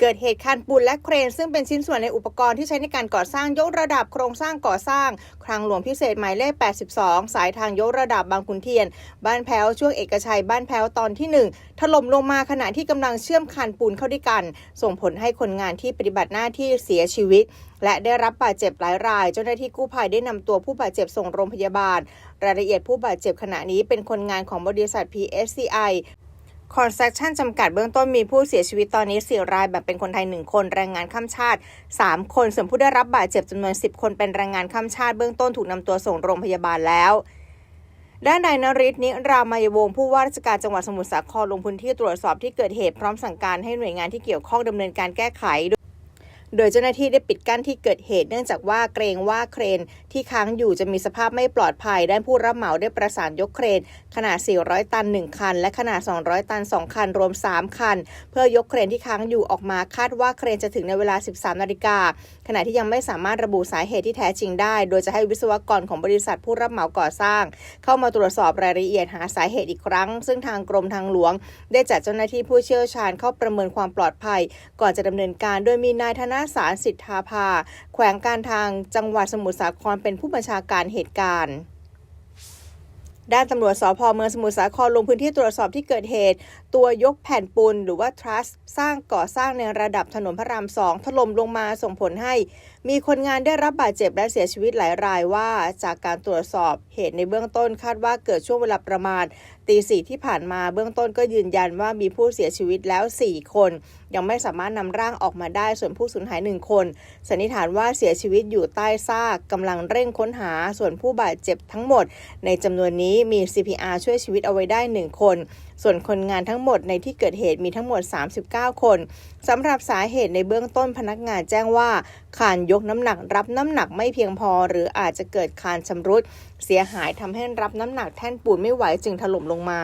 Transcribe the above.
เกิดเหตุคานปูนและเครน ซึ่งเป็นชิ้นส่วนในอุปกรณ์ที่ใช้ในการก่อสร้างยกระดับโครงสร้างก่อสร้าง คลังหลวงพิเศษหมายเลข 82 สายทางยกระดับบางขุนเทียน บ้านแพ้วช่วงเอกชัยบ้านแพ้วตอนที่ 1 ถล่มลงมาขณะที่กำลังเชื่อมคานปูนเข้าด้วยกัน ส่งผลให้คนงานที่ปฏิบัติหน้าที่เสียชีวิต และได้รับบาดเจ็บหลายราย เจ้าหน้าที่กู้ภัยได้นำตัวผู้บาดเจ็บส่งโรงพยาบาล รายละเอียดผู้บาดเจ็บขณะนี้เป็นคนงานของบริษัท PSCI คอนสตรักชั่นจำกัดเบื้องต้นมีผู้เสียชีวิตตอนนี้ 4 รายแบบเป็นคนไทย 1 คน แรงงานข้ามชาติ 3 คน ส่วนผู้ได้รับบาดเจ็บจำนวน 10 คนเป็นแรงงานข้ามชาติเบื้องต้นถูกนำตัวส่งโรงพยาบาลแล้วด้านนายนริศนิรามายวงศ์ผู้ว่าราชการจังหวัดสมุทรสาครลงพื้นที่ตรวจสอบที่เกิดเหตุพร้อมสั่งการให้หน่วยงานที่เกี่ยวข้องดำเนินการแก้ไข โดยเจ้าหน้าที่ได้ปิดกั้นที่เกิดเหตุ เนื่องจากว่าเกรงว่าเครนที่ค้างอยู่จะมีสภาพไม่ปลอดภัย ด้านผู้รับเหมาได้ประสานยกเครน ขนาด 400 ตัน 1 คัน และขนาด 200 ตัน 2 คัน รวม 3 คัน เพื่อยกเครนที่ค้างอยู่ออกมาคาดว่าเครนจะถึงในเวลา 13 นาฬิกาขณะที่ยังไม่สามารถระบุสาเหตุที่แท้จริงได้ โดยจะให้วิศวกรของบริษัทผู้รับเหมาก่อสร้าง เข้ามาตรวจสอบรายละเอียดหาสาเหตุอีกครั้ง ซึ่งทางกรมทางหลวง ได้จัดเจ้าหน้าที่ผู้เชี่ยวชาญเข้าประเมินความปลอดภัย ก่อนจะดำเนินการโดยมีนายธนสารสิทธาภา แขวงการทางจังหวัดสมุทรสาครเป็นผู้บัญชาการเหตุการณ์ด้านตำรวจสพเมืองสมุทรสาครลงพื้นที่ตรวจสอบที่เกิดเหตุ ตัวยกแผ่นปูนหรือว่าทรัสสร้างก่อสร้างในระดับถนนพระรามสองถล่มลงมาส่งผลให้ มีคนงานได้รับบาดเจ็บและเสียชีวิตหลายรายว่า จากการตรวจสอบเหตุในเบื้องต้นคาดว่าเกิดช่วงเวลาประมาณ ตีสี่ที่ผ่านมาเบื้องต้นก็ยืนยันว่ามีผู้เสียชีวิตแล้ว 4 คน ยังไม่สามารถนำร่างออกมาได้ส่วนผู้สูญหายหนึ่งคน สันนิษฐานว่าเสียชีวิตอยู่ใต้ซากกำลังเร่งค้นหาส่วนผู้บาดเจ็บทั้งหมด ในจำนวนนี้มี CPR ช่วยชีวิตเอาไว้ได้ 1 คน ส่วนคนงานทั้งหมดในที่เกิดเหตุมีทั้งหมด 39 คนสำหรับสาเหตุในเบื้องต้นพนักงานแจ้งว่าคานยกน้ำหนักรับน้ำหนักไม่เพียงพอ หรืออาจจะเกิดคานชำรุด เสียหายทำให้รับน้ำหนักแท่นปูนไม่ไหวจึงถล่มลงมา